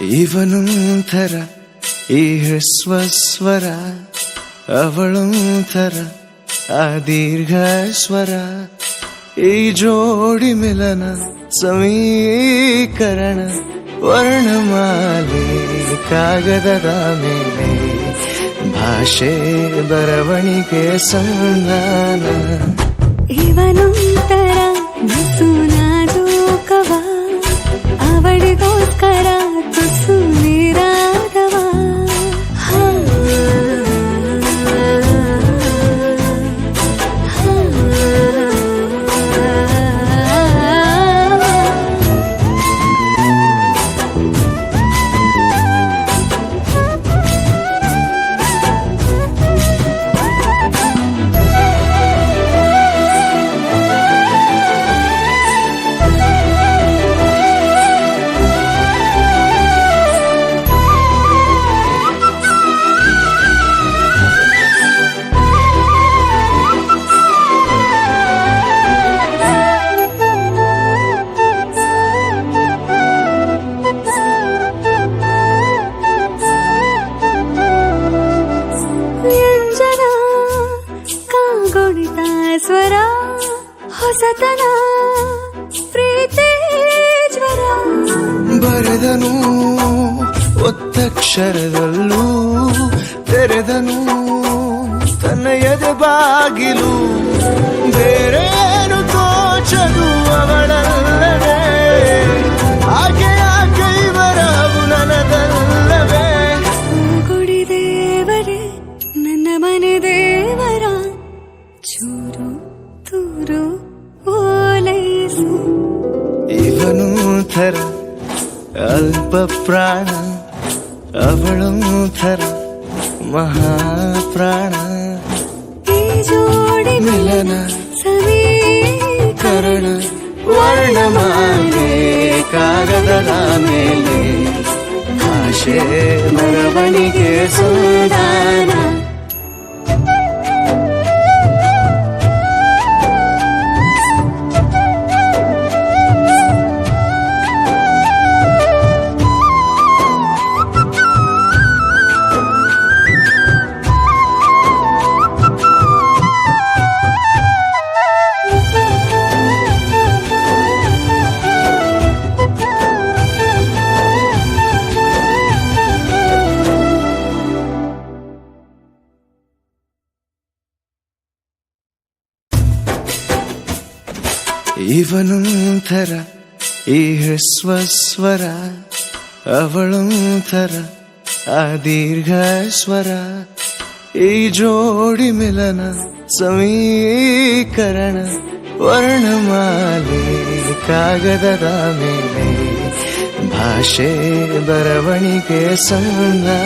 ಇವನೊಂಥರ, ಈ ಹ್ರಸ್ವ ಅವಳೊಂಥರ, ಆ ದೀರ್ಘಸ್ವರ, ಈ ಜೋಡಿ ಮಿಲನ ಸಮೀಕರಣ, ವರ್ಣಮಾಲೆ, ಕಾಗದದ ಮೇಲೆ, ಭಾಷೆ, ಬರವಣಿಗೆ ಸಂಧಾನ. ಹೊಸತನ ಪ್ರೀತಿ ಜ್ವರ ಬರೆದನು ಒತ್ತಕ್ಷರದಲ್ಲೂ ತೆರೆದನು ತನ್ನ ಎದೆ ಬಾಗಿಲು. ധര അല്പപ്രാണ അവളും ധര മഹാപ്രാണ മിലന കരുണ വർണ്ണമാനേ കാഗദ മേലെ ഭാഷേ മരവണികെ സുന്ദാന ಇವನೊಂಥರ ಈ ಹ್ರಸ್ವಸ್ವರ ಅವಳೊಂಥರ ಆ ದೀರ್ಘಸ್ವರ. ಈ ಜೋಡಿ ಮಿಲನ ಸಮೀಕರಣ, ವರ್ಣಮಾಲೆ, ಕಾಗದದ ಮೇಲೆ, ಭಾಷೆ, ಬರವಣಿಗೆ ಸಂಧಾನ